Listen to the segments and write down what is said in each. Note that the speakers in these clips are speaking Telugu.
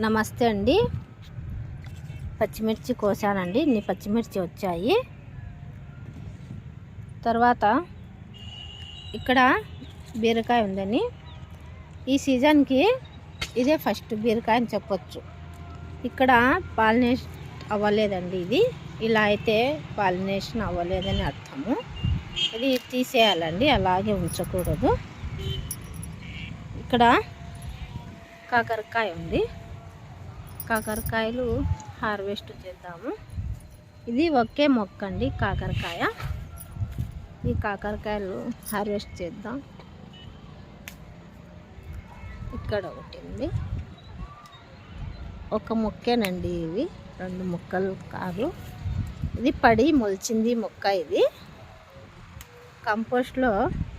నమస్తే అండి. పచ్చిమిర్చి కోసానండి. ఇన్ని పచ్చిమిర్చి వచ్చాయి. తర్వాత ఇక్కడ బీరకాయ ఉందని. ఈ సీజన్కి ఇదే ఫస్ట్ బీరకాయ అని చెప్పొచ్చు. ఇక్కడ పాలినేషన్ అవ్వలేదండి ఇది. ఇలా అయితే పాలినేషన్ అవ్వలేదని అర్థము. ఇది తీసేయాలండి. అలాగే ఉంచకూడదు. ఇక్కడ కాకరకాయ ఉంది. కాకరకాయలు హార్వెస్ట్ చేద్దాము. ఇది ఒకే మొక్క అండి కాకరకాయ. ఈ కాకరకాయలు హార్వెస్ట్ చేద్దాం. ఇక్కడ ఒకటి ఉంది. ఒక మొక్కేనండి ఇవి రెండు మొక్కలు కాదు. ఇది పడి మొలిచింది మొక్క ఇది. కంపోస్ట్లో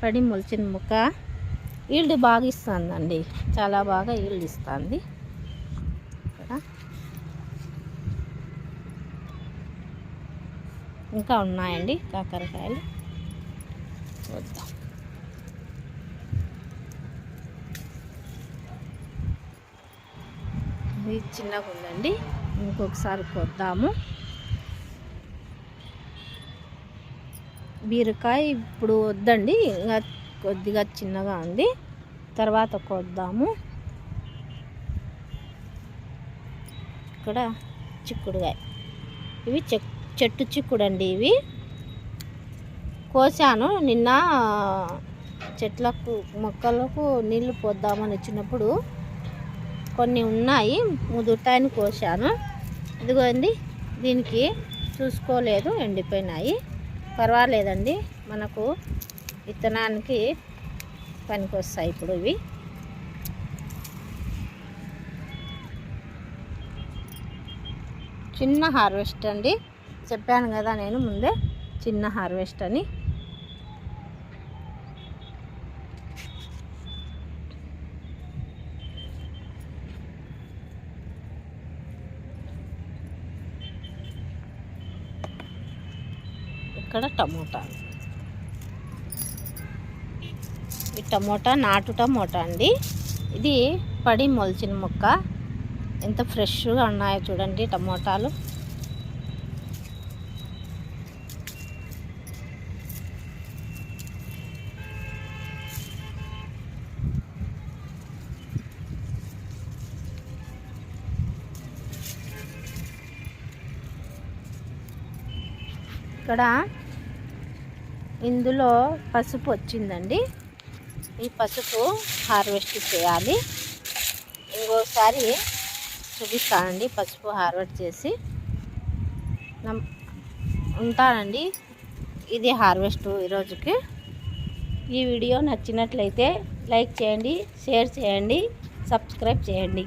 పడి మొలిచిన మొక్క. ఈల్డ్ బాగా ఇస్తుందండి చాలా బాగా ఈల్డ్ ఇస్తుంది. ఇక్కడ ఇంకా ఉన్నాయండి కాకరకాయలు. చూద్దాం ఇది చిన్నగా ఉందండి. ఇంకొకసారి కొద్దాము. బీరకాయ ఇప్పుడు వద్దండి. ఇంకా కొద్దిగా చిన్నగా ఉంది. తర్వాత కొద్దాము. ఇక్కడ చిక్కుడుగాయ. ఇవి చెట్టు చిక్కుడు అండి ఇవి. కోసాను. నిన్న చెట్లకు మొక్కలకు నీళ్ళు పోద్దామని వచ్చినప్పుడు కొన్ని ఉన్నాయి. ముదుటాయని కోసాను. ఇదిగోండి. దీనికి చూసుకోలేదు ఎండిపోయినాయి. పర్వాలేదండి. మనకు విత్తనానికి పనికి వస్తాయి ఇప్పుడు ఇవి. చిన్న హార్వెస్ట్ అండి. చెప్పాను కదా నేను ముందే చిన్న హార్వెస్ట్ అని. ఇక్కడ టమోటా. ఈ టమోటా నాటు టమోటా అండి. ఇది పడి మొలిచిన మొక్క. ఎంత ఫ్రెష్గా ఉన్నాయో చూడండి టమోటాలు. ఇక్కడ ఇందులో పసుపు వచ్చిందండి. ఈ పసుపు హార్వెస్ట్ చేయాలి. ఇంకోసారి చూపిస్తానండి పసుపు హార్వెస్ట్ చేసి ఉంటానండి. ఇది హార్వెస్ట్ ఈరోజుకి ఈ వీడియో నచ్చినట్లయితే లైక్ చేయండి షేర్ చేయండి సబ్స్క్రైబ్ చేయండి.